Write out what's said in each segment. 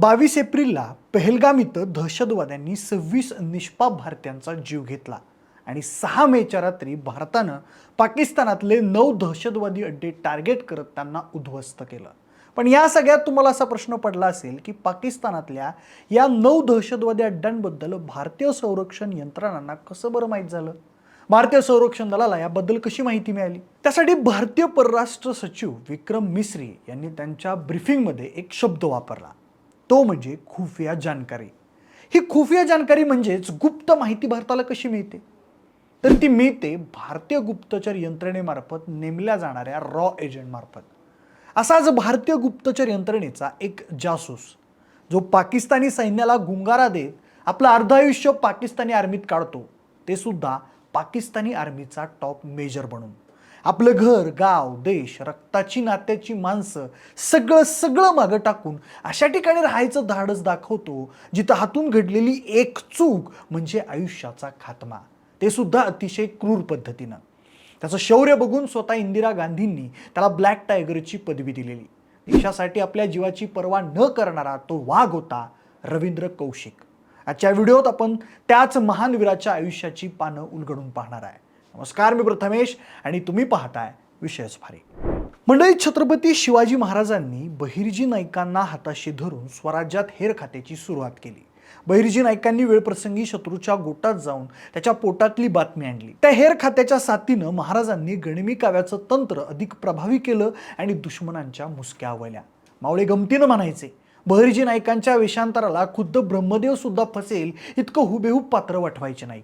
बावीस एप्रिलला पहलगाम इथं दहशतवाद्यांनी सव्वीस निष्पाप भारतीयांचा जीव घेतला आणि सहा मेच्या रात्री भारतानं पाकिस्तानातले नऊ दहशतवादी अड्डे टार्गेट करत त्यांना उद्ध्वस्त केलं. पण या सगळ्यात तुम्हाला असा प्रश्न पडला असेल की पाकिस्तानातल्या या नऊ दहशतवादी अड्ड्यांबद्दल भारतीय संरक्षण यंत्रणांना कसं बरं माहीत झालं? भारतीय संरक्षण दलाला याबद्दल कशी माहिती मिळाली? त्यासाठी भारतीय परराष्ट्र सचिव विक्रम मिस्री यांनी त्यांच्या ब्रीफिंगमध्ये एक शब्द वापरला. तो म्हणजे खुफिया जानकारी. ही खुफिया जानकारी म्हणजेच गुप्त माहिती भारताला कशी मिळते? तर ती मिळते भारतीय गुप्तचर यंत्रणेमार्फत नेमल्या जाणाऱ्या रॉ एजंटमार्फत असाच भारतीय गुप्तचर यंत्रणेचा एक जासूस जो पाकिस्तानी सैन्याला गुंगारा देत आपलं अर्ध आयुष्य पाकिस्तानी आर्मीत काढतो ते सुद्धा पाकिस्तानी आर्मीचा टॉप मेजर बनून. आपलं घर गाव देश रक्ताची नात्याची माणसं सगळं सगळं मागं टाकून अशा ठिकाणी राहायचं धाडस दाखवतो जिथं हातून घडलेली एक चूक म्हणजे आयुष्याचा खात्मा. ते सुद्धा अतिशय क्रूर पद्धतीनं. त्याचं शौर्य बघून स्वतः इंदिरा गांधींनी त्याला ब्लॅक टायगरची पदवी दिलेली. देशासाठी आपल्या जीवाची पर्वा न करणारा तो वाघ होता रवींद्र कौशिक. आजच्या व्हिडिओत आपण त्याच महान वीराच्या आयुष्याची पानं उलगडून पाहणार आहे. नमस्कार मी प्रथमेश आणि तुम्ही पाहताय विषयच भारी. मंडळी छत्रपती शिवाजी महाराजांनी बहिर्जी नाईकांना हाताशी धरून स्वराज्यात हेर खात्याची सुरुवात केली. बहिर्जी नाईकांनी वेळप्रसंगी शत्रूच्या गोटात जाऊन त्याच्या पोटातली बातमी आणली. त्या हेर खात्याच्या साथीनं महाराजांनी गणिमी काव्याचं तंत्र अधिक प्रभावी केलं आणि दुश्मनांच्या मुसक्या आवल्या मावळे गमतीनं म्हणायचे बहिर्जी नाईकांच्या वेषांतराला खुद्द ब्रह्मदेव सुद्धा फसेल इतकं हुबेहूब पात्र वाटवायचे नाही.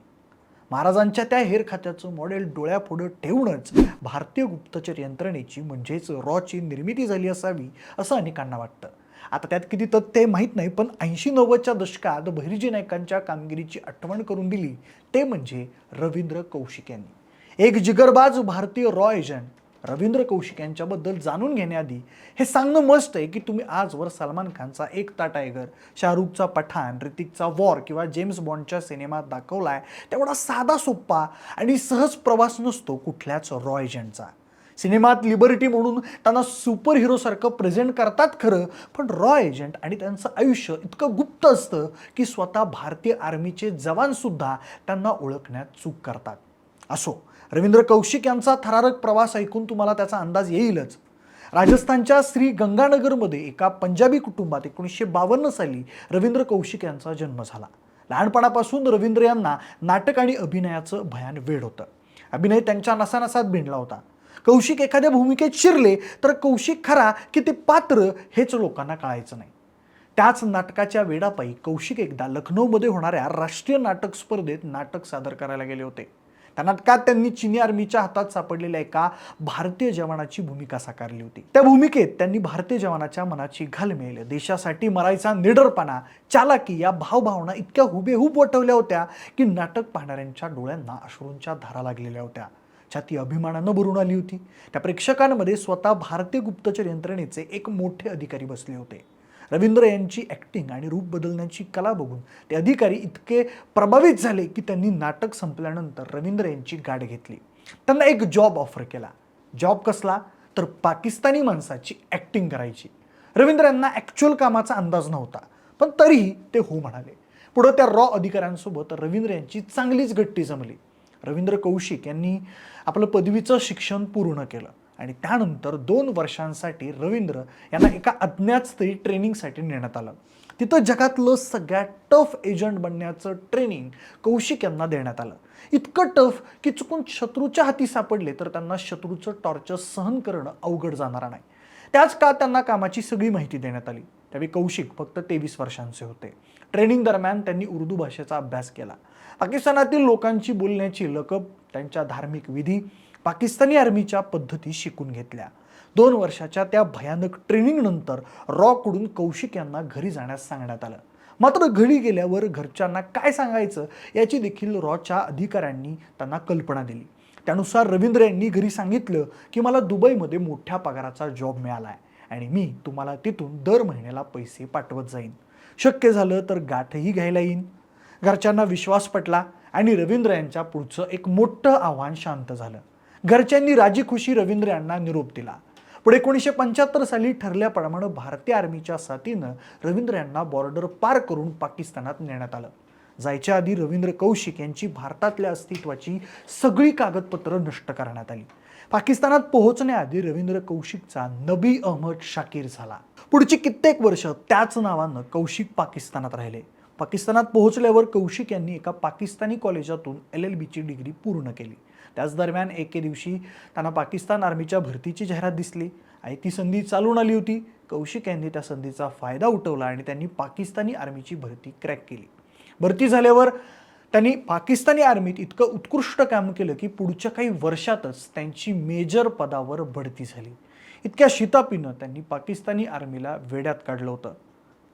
महाराजांच्या त्या हेर खात्याचं मॉडेल डोळ्यापुढं ठेवूनच भारतीय गुप्तचर यंत्रणेची म्हणजेच रॉची निर्मिती झाली असावी असं अनेकांना वाटतं. आता त्यात किती तथ्य माहीत नाही पण ऐंशी नव्वदच्या दशकात बहिर्जी नायकांच्या कामगिरीची आठवण करून दिली ते म्हणजे रवींद्र कौशिक यांनी. एक जिगरबाज भारतीय रॉ एजंट रवींद्र कौशिक यांच्याबद्दल जाणून घेण्याआधी हे सांगणं मस्त आहे की तुम्ही आजवर सलमान खानचा एकता टायगर शाहरुखचा पठाण ऋतिकचा वॉर किंवा जेम्स बॉन्डच्या सिनेमात दाखवलाय तेवढा साधा सोप्पा आणि सहज प्रवास नसतो कुठल्याच रॉ एजंटचा सिनेमात लिबर्टी म्हणून त्यांना सुपर हिरोसारखं प्रेझेंट करतात खरं पण रॉ एजंट आणि त्यांचं आयुष्य इतकं गुप्त असतं की स्वतः भारतीय आर्मीचे जवानसुद्धा त्यांना ओळखण्यात चूक करतात. असो रवींद्र कौशिक यांचा थरारक प्रवास ऐकून तुम्हाला त्याचा अंदाज येईलच. राजस्थानच्या श्री गंगानगरमध्ये एका पंजाबी कुटुंबात एकोणीसशे बावन्न साली रवींद्र कौशिक यांचा जन्म झाला. लहानपणापासून रवींद्र यांना नाटक आणि अभिनयाचं भयान वेळ होतं. अभिनय त्यांच्या नसानसात भिंडला होता. कौशिक एखाद्या भूमिकेत शिरले तर कौशिक खरा की ते पात्र हेच लोकांना कळायचं नाही. त्याच नाटकाच्या वेडापायी कौशिक एकदा लखनौमध्ये होणाऱ्या राष्ट्रीय नाटक स्पर्धेत नाटक सादर करायला गेले होते. त्यांना का त्यांनी चिनी आर्मीच्या हातात सापडलेल्या एका भारतीय जवानाची भूमिका साकारली होती. त्या भूमिकेत त्यांनी भारतीय जवानाच्या मनाची घालमेल देशासाठी मरायचा निडरपणा चालाकी या भावभावना इतक्या हुबेहूब वटवल्या होत्या की नाटक पाहणाऱ्यांच्या डोळ्यांना अश्रूंच्या धारा लागलेल्या होत्या. छाती अभिमानानं भरून आली होती. त्या प्रेक्षकांमध्ये स्वतः भारतीय गुप्तचर यंत्रणेचे एक मोठे अधिकारी बसले होते. रवींद्र यांची ॲक्टिंग आणि रूप बदलण्याची कला बघून ते अधिकारी इतके प्रभावित झाले की त्यांनी नाटक संपल्यानंतर रवींद्र यांची गाठ घेतली. त्यांना एक जॉब ऑफर केला. जॉब कसला? तर पाकिस्तानी माणसाची ॲक्टिंग करायची. रवींद्र यांना ॲक्च्युअल कामाचा अंदाज नव्हता पण तरीही ते हो म्हणाले. पुढं त्या रॉ अधिकाऱ्यांसोबत रवींद्र यांची चांगलीच गट्टी जमली. रवींद्र कौशिक यांनी आपलं पदवीचं शिक्षण पूर्ण केलं. आणि त्यानंतर दोन वर्षांसाठी रवींद्र यांना एका अज्ञात स्त्री ट्रेनिंगसाठी नेण्यात आलं. तिथं जगातलं सगळ्यात टफ एजंट बनण्याचं ट्रेनिंग कौशिक यांना देण्यात आलं. इतकं टफ की चुकून शत्रूच्या हाती सापडले तर त्यांना शत्रूचं टॉर्चर सहन करणं अवघड जाणार नाही. त्याच काळात त्यांना कामाची सगळी माहिती देण्यात आली. त्यावेळी कौशिक फक्त तेवीस वर्षांचे होते. ट्रेनिंग दरम्यान त्यांनी उर्दू भाषेचा अभ्यास केला. पाकिस्तानातील लोकांची बोलण्याची लकब त्यांच्या धार्मिक विधी पाकिस्तानी आर्मीच्या पद्धती शिकून घेतल्या. दोन वर्षाच्या त्या भयानक ट्रेनिंगनंतर रॉकडून कौशिक यांना घरी जाण्यास सांगण्यात आलं. मात्र घरी गेल्यावर घरच्यांना काय सांगायचं याची देखील रॉच्या अधिकाऱ्यांनी त्यांना कल्पना दिली. त्यानुसार रवींद्र यांनी घरी सांगितलं की मला दुबईमध्ये मोठ्या पगाराचा जॉब मिळाला आहे आणि मी तुम्हाला तिथून दर महिन्याला पैसे पाठवत जाईन. शक्य झालं तर गाठही घ्यायला येईन. घरच्यांना विश्वास पटला आणि रवींद्र यांच्या पुढचं एक मोठं आव्हान शांत झालं. घरच्यांनी राजी खुशी रवींद्र यांना निरोप दिला. पुढे एकोणीसशे पंच्याहत्तर साली ठरल्याप्रमाणे भारतीय आर्मीच्या साथीनं रवींद्र यांना बॉर्डर पार करून पाकिस्तानात नेण्यात आलं. जायच्या आधी रवींद्र कौशिक यांची भारतातल्या अस्तित्वाची सगळी कागदपत्रं नष्ट करण्यात आली. पाकिस्तानात पोहोचण्याआधी रवींद्र कौशिकचा नबी अहमद शाकीर झाला. पुढची कित्येक वर्ष त्याच नावानं कौशिक पाकिस्तानात राहिले. पाकिस्तानात पोहोचल्यावर कौशिक यांनी एका पाकिस्तानी कॉलेजातून एल एल बीची डिग्री पूर्ण केली. त्याच दरम्यान एके दिवशी त्यांना पाकिस्तान आर्मीच्या भरतीची जाहिरात दिसली. आणि ती संधी चालून आली होती. कौशिक यांनी त्या संधीचा फायदा उठवला आणि त्यांनी पाकिस्तानी आर्मीची भरती क्रॅक केली. भरती झाल्यावर त्यांनी पाकिस्तानी आर्मीत इतकं उत्कृष्ट काम केलं की पुढच्या काही वर्षातच त्यांची मेजर पदावर बढती झाली. इतक्या शितापीनं त्यांनी पाकिस्तानी आर्मीला वेड्यात काढलं होतं.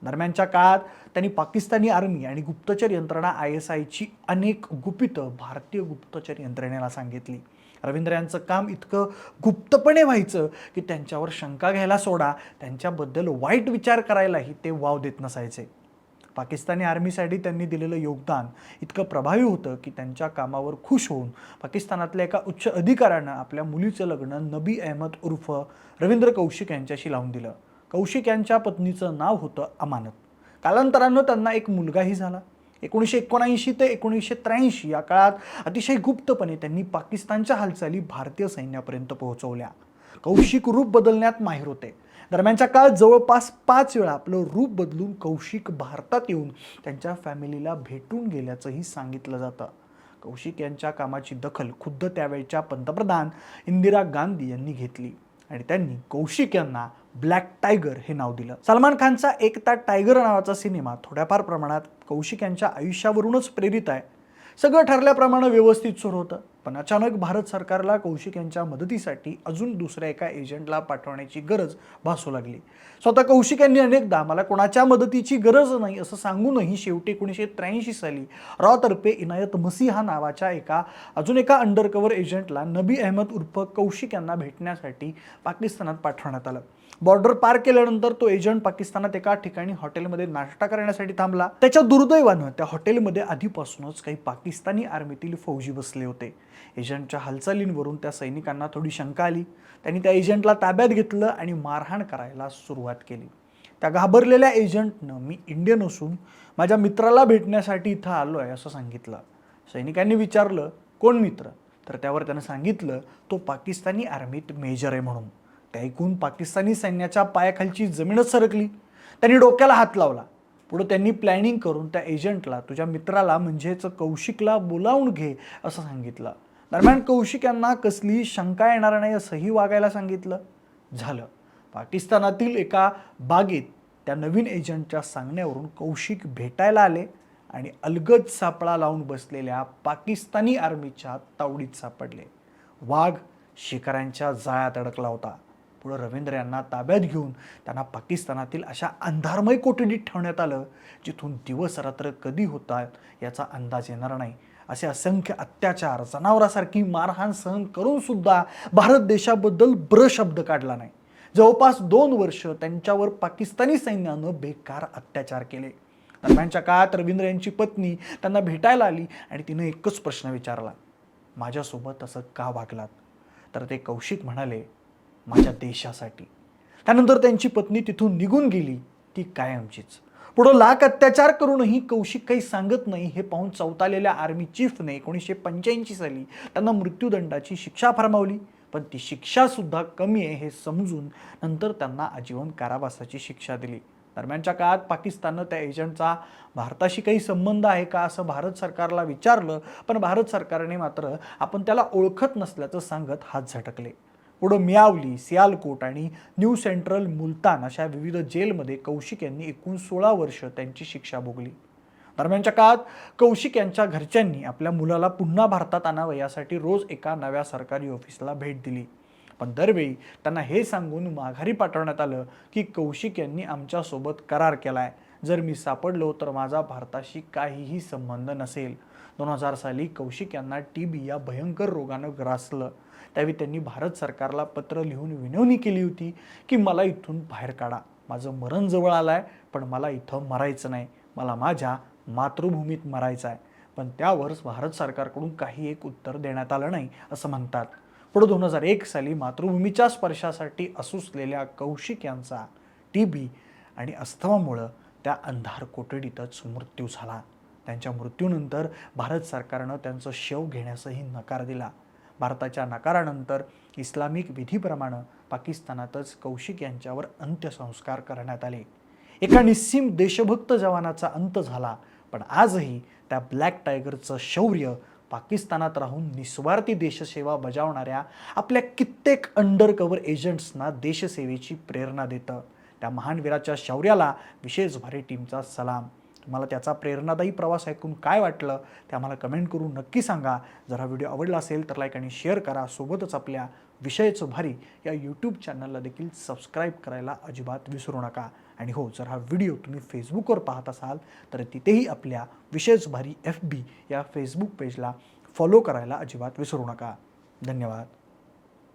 दरम्यानच्या काळात त्यांनी पाकिस्तानी आर्मी आणि गुप्तचर यंत्रणा आय एस आयची अनेक गुपितं भारतीय गुप्तचर यंत्रणेला सांगितली. रवींद्र यांचं काम इतकं गुप्तपणे व्हायचं की त्यांच्यावर शंका घ्यायला सोडा त्यांच्याबद्दल वाईट विचार करायलाही ते वाव देत नसायचे. पाकिस्तानी आर्मीसाठी त्यांनी दिलेलं योगदान इतकं प्रभावी होतं की त्यांच्या कामावर खुश होऊन पाकिस्तानातल्या एका उच्च अधिकाऱ्यानं आपल्या मुलीचं लग्न नबी अहमद उर्फ रवींद्र कौशिक यांच्याशी लावून दिलं. कौशिक यांच्या पत्नीचं नाव होतं अमानत. कालांतरानं त्यांना एक मुलगाही झाला. एकोणीसशे एकोणऐंशी ते एकोणीसशे त्र्याऐंशी या काळात अतिशय गुप्तपणे त्यांनी पाकिस्तानच्या हालचाली भारतीय सैन्यापर्यंत पोहोचवल्या. कौशिक रूप बदलण्यात माहीर होते. दरम्यानच्या काळात जवळपास पाच वेळा आपलं रूप बदलून कौशिक भारतात येऊन त्यांच्या फॅमिलीला भेटून गेल्याचंही सांगितलं जातं. कौशिक यांच्या कामाची दखल खुद्द त्यावेळच्या पंतप्रधान इंदिरा गांधी यांनी घेतली. आणि त्यांनी कौशिक यांना ब्लॅक टायगर हे नाव दिलं. सलमान खानचा एकता टायगर नावाचा सिनेमा थोड्याफार प्रमाणात कौशिक यांच्या आयुष्यावरूनच प्रेरित आहे. सगळं ठरल्याप्रमाणे व्यवस्थित सुरू होतं. पण अचानक भारत सरकारला कौशिक यांच्या मदतीसाठी अजून दुसऱ्या एका एजंटला पाठवण्याची गरज भासू लागली. स्वतः कौशिक यांनी अनेकदा मला कोणाच्या मदतीची गरज नाही असं सांगूनही शेवटी एकोणीसशे त्र्याऐंशी साली रॉतर्फे इनायत मसीहा नावाच्या एका अजून एका अंडरकव्हर एजंटला नबी अहमद उर्फ कौशिक यांना भेटण्यासाठी पाकिस्तानात पाठवण्यात आलं. बॉर्डर पार केल्यानंतर तो एजंट पाकिस्तानात एका ठिकाणी हॉटेलमध्ये नाश्ता करण्यासाठी थांबला. त्याच्या दुर्दैवानं त्या हॉटेलमध्ये आधीपासूनच काही पाकिस्तानी आर्मीतील फौजी बसले होते. एजंटच्या हालचालींवरून त्या सैनिकांना थोडी शंका आली. त्यांनी त्या एजंटला ताब्यात घेतलं आणि मारहाण करायला सुरुवात केली. त्या घाबरलेल्या एजंटनं मी इंडियन असून माझ्या मित्राला भेटण्यासाठी इथं आलो आहे असं सांगितलं. सैनिकांनी विचारलं कोण मित्र? तर त्यावर त्यानं सांगितलं तो पाकिस्तानी आर्मीत मेजर आहे म्हणून. ते ऐकून पाकिस्तानी सैन्याच्या पायाखालची जमीनच सरकली. त्यांनी डोक्याला हात लावला. पुढं त्यांनी प्लॅनिंग करून त्या एजंटला तुझ्या मित्राला म्हणजेच कौशिकला बोलावून घे असं सांगितलं. दरम्यान कौशिक यांना कसलीही शंका येणार नाही असंही वागायला सांगितलं. झालं. पाकिस्तानातील एका बागेत त्या नवीन एजंटच्या सांगण्यावरून कौशिक भेटायला आले आणि अलगद सापळा लावून बसलेल्या पाकिस्तानी आर्मीच्या तावडीत सापडले. वाघ शिकाऱ्यांच्या जाळ्यात अडकला होता. पुढं रवींद्र यांना ताब्यात घेऊन त्यांना पाकिस्तानातील अशा अंधारमय कोठडीत ठेवण्यात आलं जिथून दिवस रात्र कधी होतात याचा अंदाज येणार नाही. असे असंख्य अत्याचार जनावरासारखी मारहाण सहन करून सुद्धा भारत देशाबद्दल ब्र शब्द काढला नाही. जवळपास दोन वर्ष त्यांच्यावर पाकिस्तानी सैन्यानं बेकार अत्याचार केले. दरम्यानच्या काळात रवींद्र यांची पत्नी त्यांना भेटायला आली आणि तिनं एकच प्रश्न विचारला. माझ्यासोबत असं का वागलात? तर ते कौशिक म्हणाले माझ्या देशासाठी. त्यानंतर त्यांची पत्नी तिथून निघून गेली. ती कायमचीच. पुढं लाख अत्याचार करूनही कौशिक काही सांगत नाही हे पाहून चौतालेल्या आर्मी चीफने एकोणीसशे पंच्याऐंशी साली त्यांना मृत्यूदंडाची शिक्षा फरमावली. पण ती शिक्षासुद्धा कमी आहे हे समजून नंतर त्यांना आजीवन कारावासाची शिक्षा दिली. दरम्यानच्या काळात पाकिस्ताननं त्या एजंटचा भारताशी काही संबंध आहे का असं भारत सरकारला विचारलं पण भारत सरकारने मात्र आपण त्याला ओळखत नसल्याचं सांगत हात झटकले. पुढं मियावली सियालकोट आणि न्यू सेंट्रल मुलतान अशा विविध जेलमध्ये कौशिक यांनी एकूण सोळा वर्ष त्यांची शिक्षा भोगली. दरम्यानच्या काळात कौशिक यांच्या घरच्यांनी आपल्या मुलाला पुन्हा भारतात आणावं यासाठी रोज एका नव्या सरकारी ऑफिसला भेट दिली. पण दरवेळी त्यांना हे सांगून माघारी पाठवण्यात आलं की कौशिक यांनी आमच्यासोबत करार केला आहे जर मी सापडलो तर माझा भारताशी काहीही संबंध नसेल. दोन हजार साली कौशिक यांना टी बी या भयंकर रोगानं ग्रासलं. त्यावेळी त्यांनी भारत सरकारला पत्र लिहून विनवणी केली होती की मला इथून बाहेर काढा. माझं मरण जवळ आलं आहे पण मला इथं मरायचं नाही. मला माझ्या मातृभूमीत मरायचं आहे. पण त्यावर भारत सरकारकडून काही एक उत्तर देण्यात आलं नाही असं म्हणतात. पुढे दोन हजार एक साली मातृभूमीच्या स्पर्शासाठी असूसलेल्या कौशिक यांचा टी बी आणि अस्थमामुळं त्या अंधार कोठडीतच मृत्यू झाला. त्यांच्या मृत्यूनंतर भारत सरकारनं त्यांचं शव घेण्यासही नकार दिला. भारताच्या नकारानंतर इस्लामिक विधीप्रमाणे पाकिस्तानातच कौशिक यांच्यावर अंत्यसंस्कार करण्यात आले. एका निस्सीम देशभक्त जवानाचा अंत झाला पण आजही त्या ब्लॅक टायगरचं शौर्य पाकिस्तानात राहून निस्वार्थी देशसेवा बजावणाऱ्या आपल्या कित्येक अंडरकवर एजंट्सना देशसेवेची प्रेरणा देतं. त्या महान वीराच्या शौर्याला विशेष भारी टीमचा सलाम. तुम्हाला त्याचा प्रेरणादायी प्रवास ऐकून काय वाटलं ते आम्हाला कमेंट करून नक्की सांगा. जर हा व्हिडिओ आवडला असेल तर लाईक आणि शेअर करा. सोबतच आपल्या विषयचं भारी या यूट्यूब चॅनलला देखील सबस्क्राईब करायला अजिबात विसरू नका. आणि हो जर हा व्हिडिओ तुम्ही फेसबुकवर पाहत असाल तर तिथेही आपल्या विशेष भारी एफ बी या फेसबुक पेजला फॉलो करायला अजिबात विसरू नका. धन्यवाद.